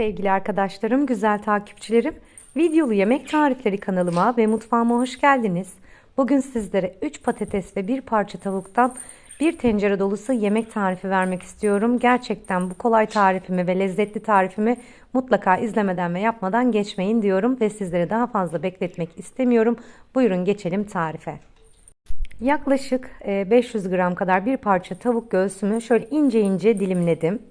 Sevgili arkadaşlarım, güzel takipçilerim, videolu yemek tarifleri kanalıma ve mutfağıma hoş geldiniz. Bugün sizlere 3 patates ve bir parça tavuktan bir tencere dolusu yemek tarifi vermek istiyorum. Gerçekten bu kolay tarifimi ve lezzetli tarifimi mutlaka izlemeden ve yapmadan geçmeyin diyorum ve sizleri daha fazla bekletmek istemiyorum. Buyurun geçelim tarife. Yaklaşık e, 500 gram kadar bir parça tavuk göğsümü şöyle ince ince dilimledim.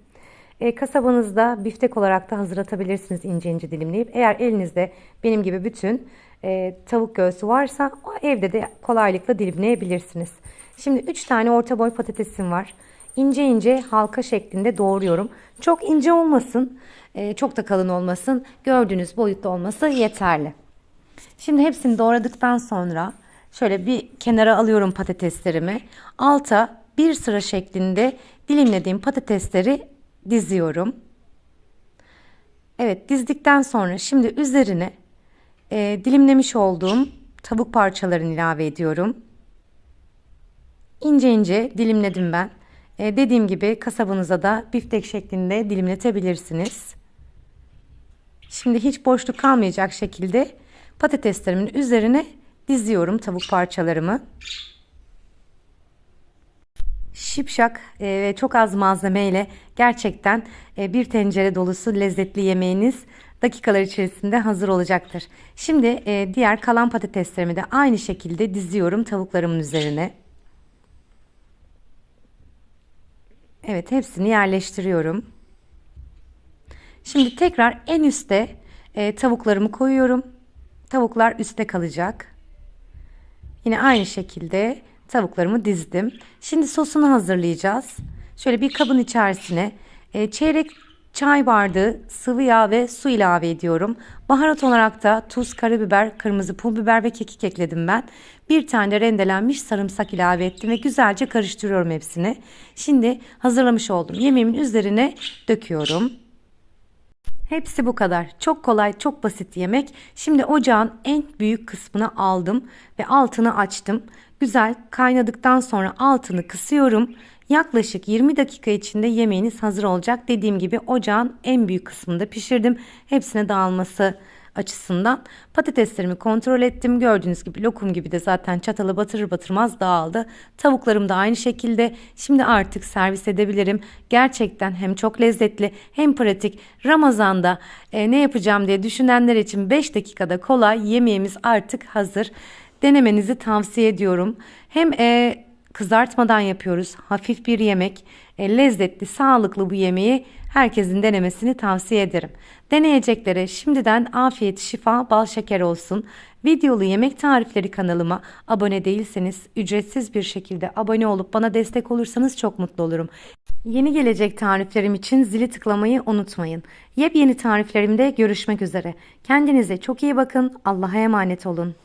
E, kasabanızda biftek olarak da hazırlatabilirsiniz ince ince dilimleyip. Eğer elinizde benim gibi bütün e, tavuk göğsü varsa o evde de kolaylıkla dilimleyebilirsiniz. Şimdi 3 tane orta boy patatesim var. İnce ince halka şeklinde doğruyorum. Çok ince olmasın, e, çok da kalın olmasın. Gördüğünüz boyutta olması yeterli. Şimdi hepsini doğradıktan sonra şöyle bir kenara alıyorum patateslerimi. Alta bir sıra şeklinde dilimlediğim patatesleri diziyorum. Evet dizdikten sonra şimdi üzerine e, dilimlemiş olduğum tavuk parçalarını ilave ediyorum. İnce ince dilimledim ben. E, dediğim gibi kasabınıza da biftek şeklinde dilimletebilirsiniz. Şimdi hiç boşluk kalmayacak şekilde patateslerimin üzerine diziyorum tavuk parçalarımı. Şipşak e, ve çok az malzemeyle gerçekten e, bir tencere dolusu lezzetli yemeğiniz dakikalar içerisinde hazır olacaktır. Şimdi e, diğer kalan patateslerimi de aynı şekilde diziyorum tavuklarımın üzerine. Evet hepsini yerleştiriyorum. Şimdi tekrar en üste tavuklarımı koyuyorum. Tavuklar üstte kalacak. Yine aynı şekilde tavuklarımı dizdim. Şimdi sosunu hazırlayacağız. Şöyle bir kabın içerisine e, çeyrek çay bardağı sıvı yağ ve su ilave ediyorum. Baharat olarak da tuz, karabiber, kırmızı pul biber ve kekik ekledim ben. Bir tane rendelenmiş sarımsak ilave ettim ve güzelce karıştırıyorum hepsini. Şimdi hazırlamış olduğum yemeğimin üzerine döküyorum. Hepsi bu kadar. Çok kolay, çok basit yemek. Şimdi ocağın en büyük kısmını aldım ve altını açtım. Güzel kaynadıktan sonra altını kısıyorum. Yaklaşık 20 dakika içinde yemeğiniz hazır olacak. Dediğim gibi ocağın en büyük kısmında pişirdim. Hepsine dağılması açısından patateslerimi kontrol ettim. Gördüğünüz gibi lokum gibi de zaten çatalı batırır batırmaz dağıldı. Tavuklarım da aynı şekilde. Şimdi artık servis edebilirim. Gerçekten hem çok lezzetli hem pratik. Ramazanda e, ne yapacağım diye düşünenler için 5 dakikada kolay yemeğimiz artık hazır. Denemenizi tavsiye ediyorum. Hem e, kızartmadan yapıyoruz. Hafif bir yemek. E, lezzetli, sağlıklı bu yemeği herkesin denemesini tavsiye ederim. Deneyeceklere şimdiden afiyet, şifa, bal şeker olsun. Videolu yemek tarifleri kanalıma abone değilseniz ücretsiz bir şekilde abone olup bana destek olursanız çok mutlu olurum. Yeni gelecek tariflerim için zili tıklamayı unutmayın. Yepyeni tariflerimde görüşmek üzere. Kendinize çok iyi bakın. Allah'a emanet olun.